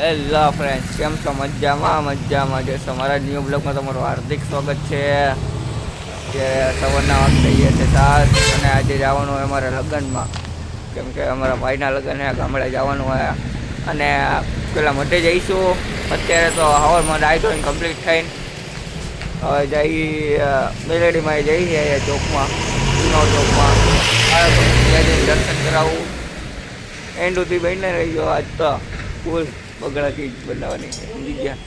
Hello friends કેમ છો? મજામાં મજામાં. જે તમારા ન્યૂ બ્લોગમાં તમારું હાર્દિક સ્વાગત છે. કે સવારના વાત થઈએ છે સાત, અને આજે જવાનું હોય અમારા લગ્નમાં. કેમ કે અમારા ભાઈના લગ્ન ગામડે જવાનું હોય. અને પેલા મટે જઈશું. અત્યારે તો હવારમાં ડાય ધોઈને કમ્પ્લીટ થઈને હવે જઈ મેલેડીમાં જઈએ ચોકમાં જૂનો ચોકમાં. દર્શન કરાવવું એન્ડ સુધી બનીને રહી ગયો આજ તો. ફૂલ. બગડાથી જ બનાવવાની જગ્યા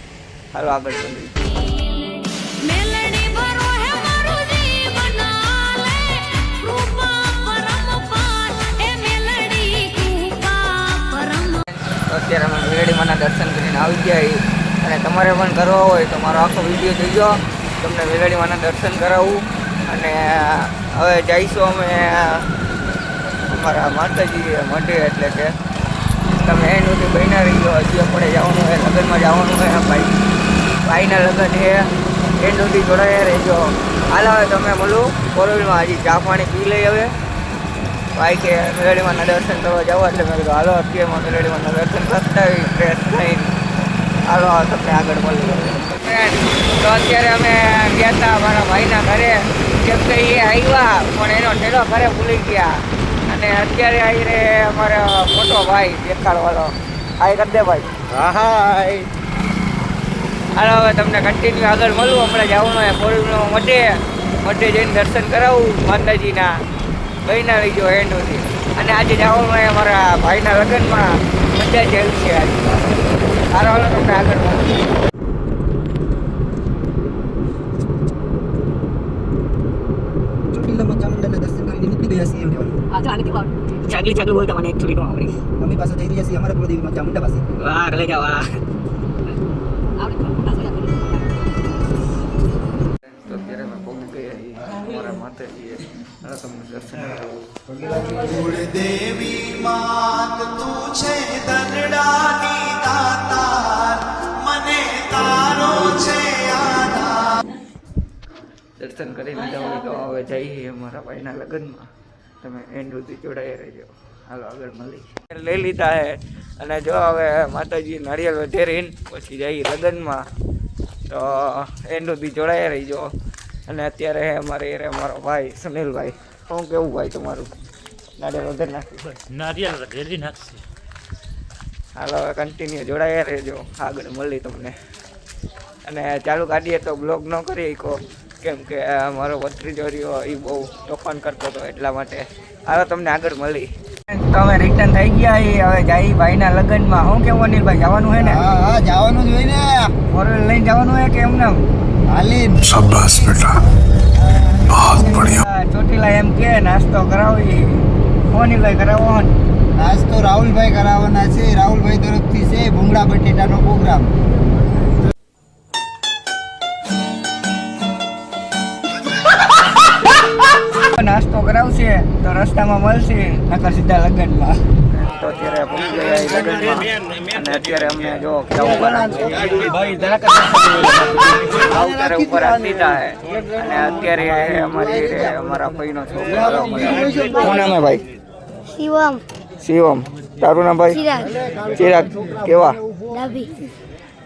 હાલો આગળ બની અત્યારે અમે વેલડીમાના દર્શન કરીને આવી ગયા અને તમારે પણ કરવા હોય તો મારો આખો વીડિયો જોઈજો તમને વેલડીમાના દર્શન કરાવું. અને હવે જઈશું અમે અમારા માતાજી માટે એટલે કે તમે એ સુધી બહેના રહી ગયો હજી આપણે જવાનું હોય લગ્નમાં જવાનું હોય ભાઈ. ભાઈના લગ્ન છે એન્ડ સુધી જોડાયા રહેજો. હાલ હવે તમે મળું કોરોલમાં હજી ચા પાણી પી લઈ હવે. ભાઈ કે મેલેડીમાંના દર્શન કરવા જવા એટલે મેં કીધું, હાલો અત્યારમાં મેલેડીમાંના દર્શન કરતા ફ્રેશ થઈને હાલો તમને આગળ મળી તો અત્યારે અમે ગયા હતા મારા ભાઈના ઘરે. કેમ કે એ આવ્યા, પણ એનો ઠેલો ઘરે ભૂલી ગયા. અને અત્યારે આવી રે અમારા મોટો ભાઈ દેખાડવાળો હાય કરી દે ભાઈ હાય. હાલો હવે તમને કન્ટિન્યુ આગળ મળું. હમણાં જવાનું હોય કોળીનો મઢે. મઢે જઈને દર્શન કરાવું માતાજીના. બહીના લઈ ગયો એન્ડ અને આજે જવાનું હોય અમારા ભાઈના લગ્નમાં. મજા જેવી છે આજે. હાલો હાલો તમને આગળ મળું ચોટીલામાં ચામુંડાના દર્શન કરીને નીકળી ગયા છીએ અમે. ચાકલી ચાગલી બોલતા મને એકચુઅલી નો આવડી. મમ્મી પાસે જઈ રહ્યા છીએ અમારા કુળદેવીમાં ચામુંડા પાસે. વાહ લઈ જાઓ વાહ. તો અત્યારે અમે પહોંચી ગયા અમારા માતાજીએ તમને દર્શન કરાવું. કુળદેવી માત તું છે દનડાની દાતાર. મને તારો છે આધાર. દર્શન કરી લીધા હોય તો હવે જઈએ અમારા ભાઈના લગ્નમાં. તમે એન્ડ સુધી જોડાઈ રહેજો. હાલો આગળ મળી લઈ લીધા હે. અને જો હવે માતાજી નારિયેળ વધેરીને પછી જઈ લગ્નમાં તો એન્ડ સુધી જોડાઈ રહીજો. અને અત્યારે અમારે એ મારો અમારો ભાઈ સુનિલભાઈ. શું કેવું ભાઈ તમારું? નારિયેળ વધેર નાખ્યું નારિયેળ વધેરી નાખશે. હાલો હવે કન્ટિન્યુ જોડાયા રહેજો. આગળ મળી તમને. અને ચાલુ કાઢીએ તો બ્લોગ ન કરી શકો કેમ કે મારો ભત્રીજો રહ્યો એ બહુ તોફાન કરતો હતો એટલા માટે. હવે તમને આગળ મળી. તમે રિટર્ન થઈ ગયા એ હવે જાય ભાઈના લગ્નમાં. શું કેવું અનિલભાઈ જવાનું હે ને? હા જવાનું જ હોય ને. ફોર વ્હીલ લઈને જવાનું હે કે એમને હાલી શાબાશ બેટા. બહુત બઢિયા. ચોટીલા એમ કે નાસ્તો કરાવો એ અનિલભાઈ કરાવો નાસ્તો રાહુલભાઈ કરાવવાના છે. રાહુલભાઈ તરફથી છે ભૂંગળા બટેટાનો પ્રોગ્રામ નાસ્તો કરાવશે તો રસ્તામાં મળશે નકર સીધા લગ્નમાં. તો અત્યારે પહોંચી ગયા એ લગ્નમાં. અને અત્યારે અમને જો કેવું અત્યારે ઉપર દીધા હે. અને અત્યારે અમારી અમારા ભાઈનો છોકરો શું નામ ભાઈ? શિવમ. શિવમ. તારું નામ ભાઈ? ચિરાગ. કેવા?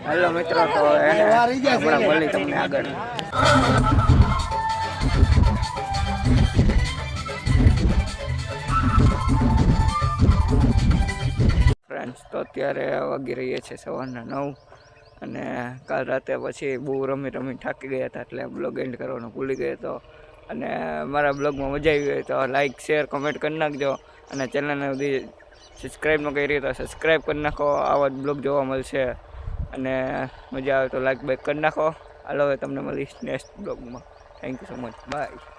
હેલો મિત્રો તો એને હમણાં મળી તમને આગળ. ફ્રેન્ડ્સ તો અત્યારે વાગી રહીએ છે સવારના નવ અને કાલ રાતે પછી બહુ રમી રમી થાકી ગયા હતા એટલે બ્લોગ એન્ડ કરવાનો ભૂલી ગયો હતો. અને મારા બ્લોગમાં મજા આવી ગઈ તો લાઇક શેર કમેન્ટ કરી નાખજો. અને ચેનલને બધી સબસ્ક્રાઈબ ન કરી તો સબસ્ક્રાઈબ કરી નાખો. આવા જ બ્લોગ જોવા મળશે. અને મજા આવે તો લાઇક બેક કરી નાખો. હાલો હવે તમને મળીશ નેક્સ્ટ બ્લોગમાં. Thank you so much bye